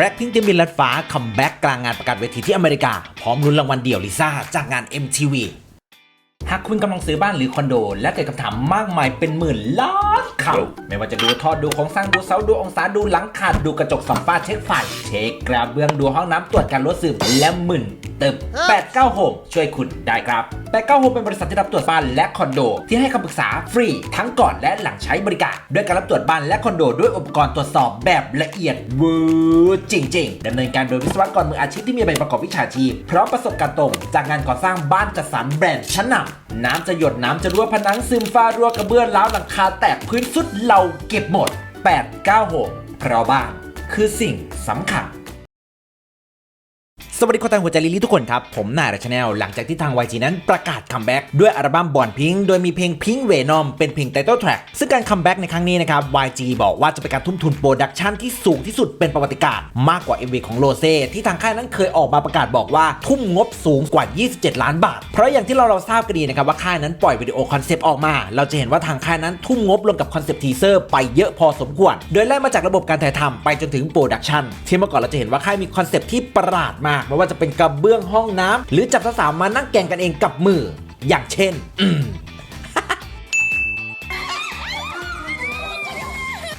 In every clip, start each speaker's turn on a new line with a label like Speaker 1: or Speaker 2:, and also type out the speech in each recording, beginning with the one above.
Speaker 1: Blackpink ที่มินลัดฟ้าคัมแบ็กกลางงานประกาศเวทีที่อเมริกา พร้อมลุ้นรางวัลเดี่ยวลิซ่าจากงาน MTV หากคุณกำลังซื้อบ้านหรือคอนโด และเกิดคำถามมากมายเป็นหมื่นล้านคำไม่ว่าจะดูทอดดูของสร้างดูเสาดูองศาดูหลังคาดูกระจกสัมฟ้าเช็คไฟเช็คกระเบื้องดูห้องน้ำตรวจการรถซึมและหมื่น เติม 89โฮมช่วยคุณได้ครับ 89โฮมเป็นบริษัทที่รับตรวจบ้านและคอนโด ที่ให้คำปรึกษาฟรีทั้งก่อนและหลังใช้บริการ ด้วยการรับตรวจบ้านและคอนโดด้วยอุปกรณ์ตรวจสอบแบบละเอียดเวอร์จริง ๆดำเนินการโดยวิศวกรมืออาชีพที่มีใบประกอบวิชาชีพพร้อมประสบการณ์ตรงจากงานก่อสร้างบ้านจัดสรรแบรนด์ชั้นนำน้ำจะหยดน้ำจะรั่วผนังซึมฟ้ารั่วกระเบื้องล้าวหลังคาแตกพื้นสุดเราเก็บหมด 896เพราะบ้านคือสิ่งสำคัญ สวัสดีคนไทยหัวใจลิลี่ทุกคนครับ ผมนายรัชแนลหลังจากที่ทาง YG นั้นประกาศคัมแบ็กด้วยอัลบั้มบอนพิงโดยมีเพลงพิงเวนอมเป็นเพลงไตเติลแทร็กซึ่งการคัมแบ็กในครั้งนี้นะครับ YG บอกว่าจะเป็นการทุ่มทุนโปรดักชันที่สูงที่สุดเป็นประวัติการณ์มากกว่า MV ของโรเซ่ที่ทางค่ายนั้นเคยออกมาประกาศบอกว่าทุ่มงบสูงกว่า 27 ล้านบาท เพราะอย่างที่เราเราทราบกันดีนะครับว่าค่ายนั้นปล่อยวิดีโอคอนเซปต์ออกมา เราจะเห็นว่าทางค่ายนั้นทุ่มงบลงกับคอนเซปต์ทีเซอร์ไปเยอะพอสมควร โดยไล่มาจากระบบการถ่ายทำไปจนถึงโปรดักชันที่เมื่อก่อนเราจะเห็นว่าค่ายมีคอนเซปต์ที่ประหลาดมากไม่ว่าจะเป็นกระเบื้องห้องน้ำหรือจับสาวๆมานั่งแก่งกันเองกับมือ อย่างเช่น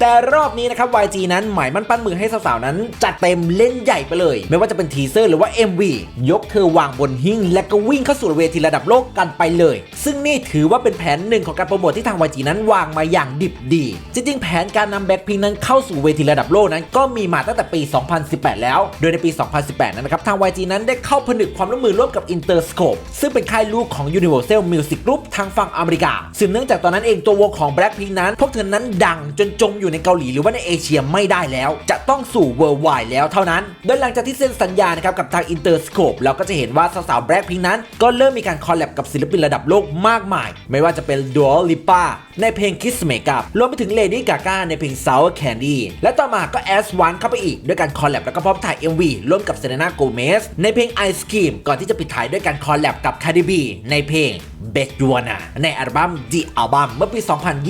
Speaker 1: แต่รอบนี้นะครับ YG นั้นหมายมั่นปั้นมือให้สาวๆนั้น จัดเต็มเล่นใหญ่ไปเลย ไม่ว่าจะเป็นทีเซอร์หรือว่า MV ยกเธอวางบนหิ้งและก็วิ่งเข้าสู่เวทีระดับโลกกันไปเลย ซึ่งนี่ถือว่าเป็นแผนหนึ่งของการโปรโมทที่ทาง YG นั้นวางมาอย่างดิบดี จริงๆ แผนการนำแบ็คพิงนั้นเข้าสู่เวทีระดับโลกนั้น ก็มีมาตั้งแต่ปี 2018 แล้ว โดยในปี 2018 นั้นนะครับทาง YG นั้นได้เข้าผนึกความร่วมมือร่วมกับ Interscope ซึ่งเป็นค่ายลูกของ Universal Music Group ทางฝั่งอเมริกาซึ่งเนื่องจากตอนนั้นเองตัววงของ Blackpink นั้น พวกเธอนั้นดังจนจมอยู่ในเกาหลีหรือว่าในเอเชียไม่ได้แล้ว จะต้องสู่ worldwide แล้วเท่านั้น โดยหลังจากที่เซ็นสัญญานะครับกับทาง Interscope เราก็จะเห็นว่าสาวๆ Blackpink นั้นก็เริ่มมีการคอลแลบกับศิลปินระดับโลกมากมาย ไม่ว่าจะเป็น Dua Lipa ในเพลง Kiss Make Up รวมไปถึง Lady Gaga ในเพลง Sour Candy และต่อมาก็ As One เข้าไปอีกด้วยการคอลแลบแล้วก็พร้อมถ่าย MV ร่วมกับ Selena Gomez ในเพลง Ice Cream ก่อนที่จะปิดท้ายด้วยการคอลแลบกับ Cardi B ในเพลง Bet You Wanna ในอัลบั้ม The Album เมื่อปี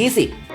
Speaker 1: 2020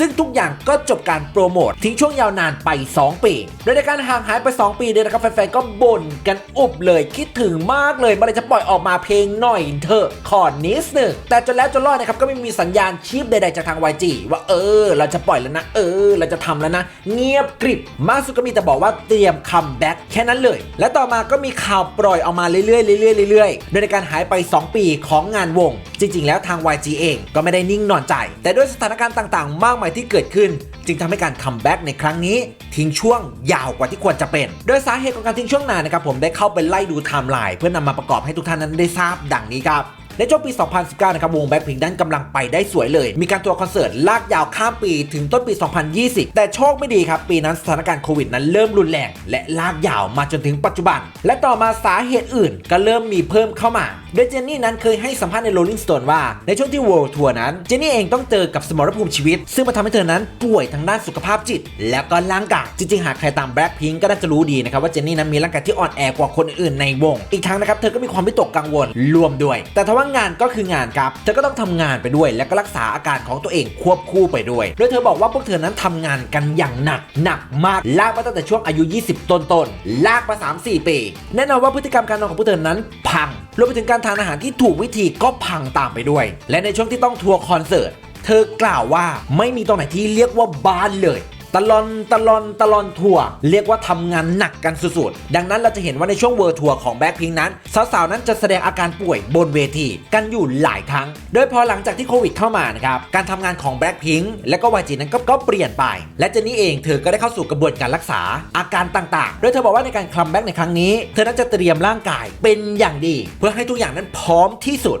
Speaker 1: ซึ่งทุกอย่างก็จบการโปรโมททิ้งช่วงยาวนานไป 2 ปีโดยในการห่างหายไป 2 ปีเนี่ยนะครับแฟนๆก็บ่นกันอุบเลยคิดถึงมากเลยเมื่อไรจะปล่อยออกมาเพลงหน่อยเถอะขอนิดหนึ่งแต่จนแล้วจนรอดนะครับก็ไม่มีสัญญาณชีพใดๆจากทาง YG ว่าเออ เราจะปล่อยแล้วนะ เออ เราจะทำแล้วนะ เงียบกริบมากสุดก็มีแต่บอกว่าเตรียมคัมแบ็กแค่นั้นเลย และต่อมาก็มีข่าวปล่อยออกมาเรื่อยๆเรื่อยๆเรื่อยๆโดยในการหายไป 2 ปีของงานวง จริง ๆ แล้วทาง YG เองก็ไม่ได้นิ่งนอนใจ แต่ด้วยสถานการณ์ต่าง ๆ มากมายที่เกิดขึ้น จึงทำให้การคัมแบ็กในครั้งนี้ ทิ้งช่วงยาวกว่าที่ควรจะเป็น โดยสาเหตุของการทิ้งช่วงนานนะครับผมได้เข้าไปไล่ดูไทม์ไลน์เพื่อนำมาประกอบให้ทุกท่านนั้นได้ทราบดังนี้ครับในช่วงปี 2019 นะครับ วงแบ็คพิงนั้นกำลังไปได้สวยเลย มีการทัวร์คอนเสิร์ตลากยาวข้ามปีถึงต้นปี 2020 แต่โชคไม่ดีครับ ปีนั้นสถานการณ์โควิดนั้นเริ่มรุนแรง และลากยาวมาจนถึงปัจจุบัน และต่อมาสาเหตุอื่นก็เริ่มมีเพิ่มเข้ามา โดยเจนนี่นั้นเคยให้สัมภาษณ์ใน Rolling Stone ว่า ในช่วงที่ World Tour นั้น เจนนี่เองต้องเจอกับสมรภูมิชีวิต ซึ่งมาทำให้เธอนั้นป่วยทางด้านสุขภาพจิต และก็ร่างกาย จริงๆ หากใครตาม Blackpink ก็น่าจะรู้ดีนะครับว่าเจนนี่นั้นมีร่างกายที่อ่อนแอกว่าคนอื่นในวง อีกทั้งนะครับเธอก็มีความวิตกกังวลรวมด้วย แต่ทว่างานก็คืองานครับ เธอก็ต้องทำงานไปด้วย และก็รักษาอาการของตัวเองควบคู่ไปด้วย โดยเธอบอกว่าพวกเธอนั้นทำงานกันอย่างหนักหนักมากลากมาตั้งแต่ช่วงอายุ 20 ต้นๆลากมา3-4ปีแน่นอนว่าพฤติกรรมการนอนของพวกเธอนั้นพัง รวมไปถึงการทานอาหารที่ถูกวิธีก็พังตามไปด้วย และในช่วงที่ต้องทัวร์คอนเสิร์ตเธอกล่าวว่าไม่มีตรงไหนที่เรียกว่าบ้านเลย ตลอนตลอนตลอนทัวร์เรียกว่าทำงานหนักกันสุดๆ ดังนั้นเราจะเห็นว่าในช่วงเวิร์ทัวร์ของแบ็คพิงนั้นสาวๆนั้นจะแสดงอาการป่วยบนเวทีกันอยู่หลายครั้ง โดยพอหลังจากที่โควิดเข้ามานะครับการทำงานของแบ็คพิงและก็วายจีนั้นก็ก็เปลี่ยนไป และเจนนี่เองเธอก็ได้เข้าสู่กระบวนการรักษาอาการต่างๆ โดยเธอบอกว่าในการคัมแบ็กในครั้งนี้ เธอนั้นจะเตรียมร่างกายเป็นอย่างดี เพื่อให้ทุกอย่างนั้นพร้อมที่สุด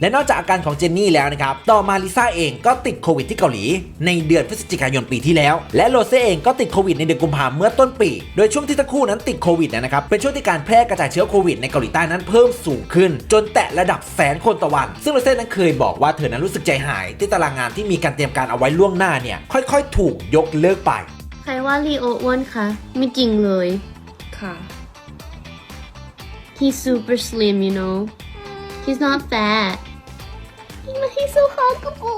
Speaker 1: และนอกจากอาการของเจนนี่แล้วนะครับ ต่อมาลิซ่าเองก็ติดโควิดที่เกาหลี ในเดือนพฤศจิกายนปีที่แล้ว และโรเซ่เองก็ติดโควิดในเดือนกุมภาพันธ์เมื่อต้นปี โดยช่วงที่ทั้งคู่นั้นติดโควิดนะครับ เป็นช่วงที่การแพร่กระจายเชื้อโควิดในเกาหลีใต้นั้นเพิ่มสูงขึ้น จนแตะระดับแสนคนต่อวัน ซึ่งโรเซ่นั้นเคยบอกว่าเธอนั้นรู้สึกใจหาย ที่ตารางงานที่มีการเตรียมการเอาไว้ล่วงหน้าเนี่ยค่อย ๆ ถูกยกเลิกไป
Speaker 2: ใครว่าลีโออ้วนคะไม่จริงเลย
Speaker 3: ค่ะ
Speaker 2: he's super slim you know he's not fat he's so hot กู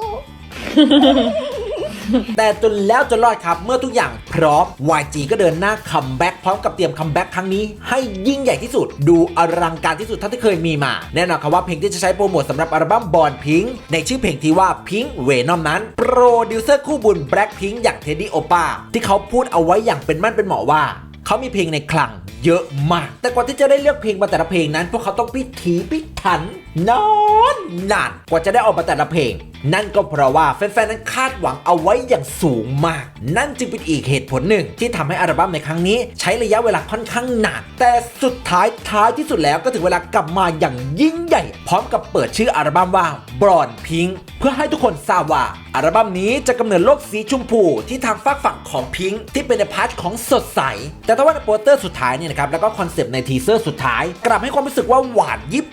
Speaker 1: แต่จนแล้วจนรอดครับเมื่อทุกอย่างพร้อม YG ก็เดินหน้าคัมแบ็กพร้อมกับเตรียมคัมแบ็กครั้งนี้ให้ยิ่งใหญ่ที่สุด ดูอลังการที่สุดเท่าที่เคยมีมา แน่นอนครับว่าเพลงที่จะใช้โปรโมทสำหรับอัลบั้มบอลพิงในชื่อเพลงที่ว่าพิงเวนอมนั้น โปรดิวเซอร์คู่บุญแบล็คพิงอย่างเท็ดดี้โอปาที่เขาพูดเอาไว้อย่างเป็นมั่นเป็นเหมาะว่า เขามีเพลงในคลัง เยอะมาก แต่กว่าที่จะได้เลือกเพลงมาแต่ละเพลงนั้น พวกเขาต้องพิถีพิถันนอนนานกว่าจะได้ออกมาแต่ละเพลง นั่นก็เพราะว่าแฟนๆนั้นคาดหวังเอาไว้อย่างสูงมาก นั่นจึงเป็นอีกเหตุผลหนึ่ง ที่ทำให้อัลบั้มในครั้งนี้ ใช้ระยะเวลาค่อนข้างนานแต่สุดท้ายท้ายที่สุดแล้วก็ถึงเวลากลับมาอย่างยิ่งใหญ่ พร้อมกับเปิดชื่ออัลบั้มว่าบรอนพิงเพื่อให้ทุกคนทราบว่าอัลบั้มนี้จะกำเนิดโลกสีชมพูที่ทางฝากฝั่งของพิงค์ที่เป็นในพาร์ทของสดใส แต่ถ้าว่าในโปสเตอร์สุดท้ายเนี่ยนะครับแล้วก็คอนเซปต์ในทีเซอร์สุดท้าย กลับให้ความรู้สึกว่าหวานยิบ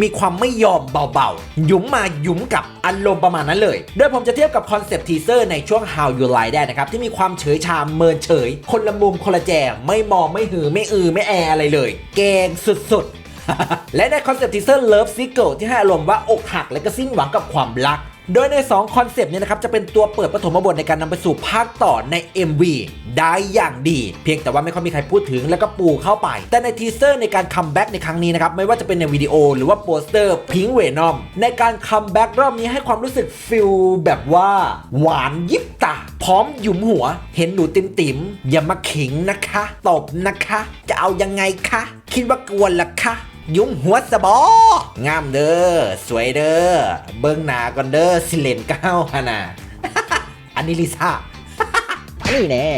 Speaker 1: มีความไม่ยอมเบาๆ ยุมมายุมกับอารมณ์ประมาณนั้นเลย โดยผมจะเทียบกับคอนเซปต์ทีเซอร์ในช่วง How You Lie ได้นะครับ ที่มีความเฉยชาเมินเฉย คนละมุมคนละแจมไม่มองไม่หือไม่อือไม่แออะไรเลย เกงสุดๆ และในคอนเซปต์ทีเซอร์ Love Single ที่ให้อารมณ์ว่าอกหักและก็สิ้นหวังกับความรัก โดยใน 2 คอนเซปต์นี้นะครับจะเป็นตัวเปิดปฐมบทในการนำไปสู่ภาคต่อใน MV ได้อย่างดี เพียงแต่ว่าไม่ค่อยมีใครพูดถึงแล้วก็ปูเข้าไป แต่ในทีเซอร์ในการคัมแบ็กในครั้งนี้นะครับไม่ว่าจะเป็นในวิดีโอหรือว่าโปสเตอร์พิงเวนอมในการคัมแบ็กรอบนี้ให้ความรู้สึกฟิลแบบว่า หวานยิบตาพร้อมหยุมหัว เห็นหนูติมติมอย่ามาขิงนะคะ ตบนะคะ จะเอายังไงคะ คิดว่ากวนละคะ ยุ้มหัวสบองามเด้อ สวยเด้อ เบิ้งหนาก่อนเด้อ สิเลนเก้าฮะนะอันนี้ลิซ่านี่แน่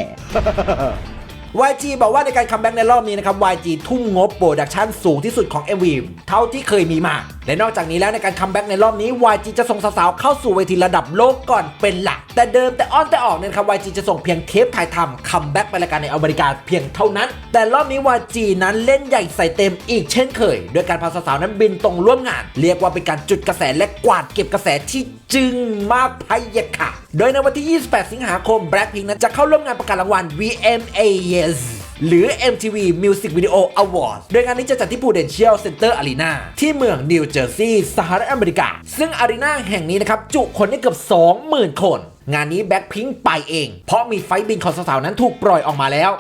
Speaker 1: YG บอกว่าในการคัมแบ็กในรอบนี้นะครับ YG ทุ่มงบโปรดักชันสูงที่สุดของ MV เท่าที่เคยมีมา และนอกจากนี้แล้วในการคัมแบ็กในรอบนี้ YG จะส่งสาวๆเข้าสู่เวทีระดับโลกก่อนเป็นหลัก แต่เดิมแต่อ้อนแต่ออกเนี่ยนะครับ YG จะส่งเพียงเทปถ่ายทำคัมแบ็กไปรายการในอเมริกาเพียงเท่านั้น แต่รอบนี้ YG นั้นเล่นใหญ่ใส่เต็มอีกเช่นเคย โดยการพาสาวๆนั้นบินตรงร่วมงาน เรียกว่าเป็นการจุดกระแสและกวาดเก็บกระแสที่จึงมากพะยค่ะ โดยในวันที่ 28 สิงหาคม Blackpink นั้นจะเข้าร่วมงานประกาศรางวัล VMAs หรือ MTV Music Video Awards โดยงานนี้จะจัดที่ Prudential Center Arena ที่เมืองนิวเจอร์ซีย์สหรัฐอเมริกา ซึ่งอารีนาแห่งนี้นะครับจุคนได้เกือบ 20,000 คน งานนี้แบ็คพิงไปเอง เพราะมีไฟบินของสาวๆนั้นถูกปล่อยออกมาแล้ว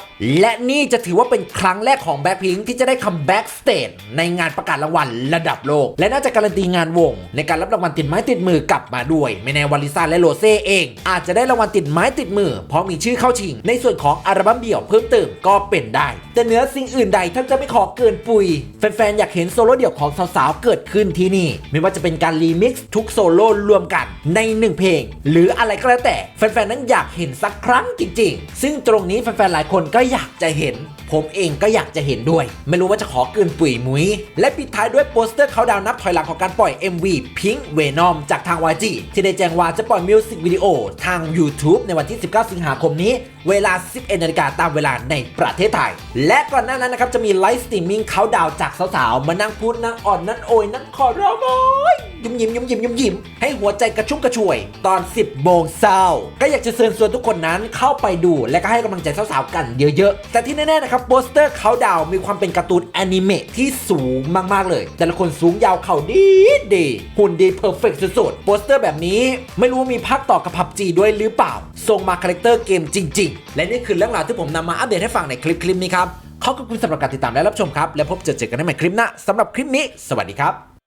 Speaker 1: และนี่จะถือว่าเป็นครั้งแรกของแบ็คพิงที่จะได้คัมแบ็กสเตจในงานประกาศรางวัลระดับโลก และน่าจะการันตีงานวง ในการรับรางวัลติดไม้ติดมือกลับมาด้วยไม่แน่วาลิซาและโรเซ่เอง อาจจะได้รางวัลติดไม้ติดมือ เพราะมีชื่อเข้าชิง ในส่วนของอัลบั้มเดี่ยวเพิ่มเติมก็เป็นได้ แต่เหนื้อสิ่งอื่นใดท่านจะไม่ขอเกินปุยแฟนๆอยากเห็นโซโล่เดี่ยวของสาวๆเกิดขึ้นที่นี่ ไม่ว่าจะเป็นการรีมิกซ์ทุกโซโล่รวมกันในหนึ่งเพลง หรืออะไรก็แล้วแต่แฟนๆนั้นอยากเห็นสักครั้งจริง ๆ ซึ่งตรงนี้แฟนๆหลายคนก็อยากจะเห็น ผมเองก็อยากจะเห็นด้วย ไม่รู้ว่าจะขอเกินปุ๋ยมุ้ย และปิดท้ายด้วยโปสเตอร์เขาดาวนับถอยหลังของการปล่อย MV Pink Venom จากทาง YG ที่ได้แจ้งว่าจะปล่อยมิวสิกวิดีโอทาง YouTube ในวันที่ 19 สิงหาคมนี้ เวลา 11นาฬิกาตามเวลาในประเทศไทย และก่อนหน้านั้นนะครับจะมีไลฟ์สตรีมมิ่งเขาดาวจากสาวๆมานั่งพูดนั่งอ่อนนั่งโอยนั่งขอร้องโอย ยิ้มยิ้มยิ้มยิ้มยิ้มยิ้มให้หัวใจกระชุ่มกระชวย ตอน 10 โมงเช้าก็อยากจะเชิญชวนทุกคนนั้นเข้าไปดูและก็ให้กำลังใจสาวๆกันเยอะๆ แต่ที่แน่ๆนะครับโปสเตอร์เขาดาวมีความเป็นการ์ตูนแอนิเมะที่สูงมากๆเลย แต่ละคนสูงยาวเข่าดีดีหุ่นดีเพอร์เฟกสุดๆโปสเตอร์แบบนี้ไม่รู้ว่ามีภาคต่อกับพับจีด้วยหรือเปล่าทรงมาคาแรคเตอร์เกมจริง ๆ และนี่คือเรื่องราวที่ผมนำมาอัปเดตให้ฟังในคลิปคลิปนี้ครับขอบคุณสำหรับการติดตามและรับชมครับ และพบเจอเจอกันในใหม่คลิปหน้าสำหรับคลิปนี้ สวัสดีครับ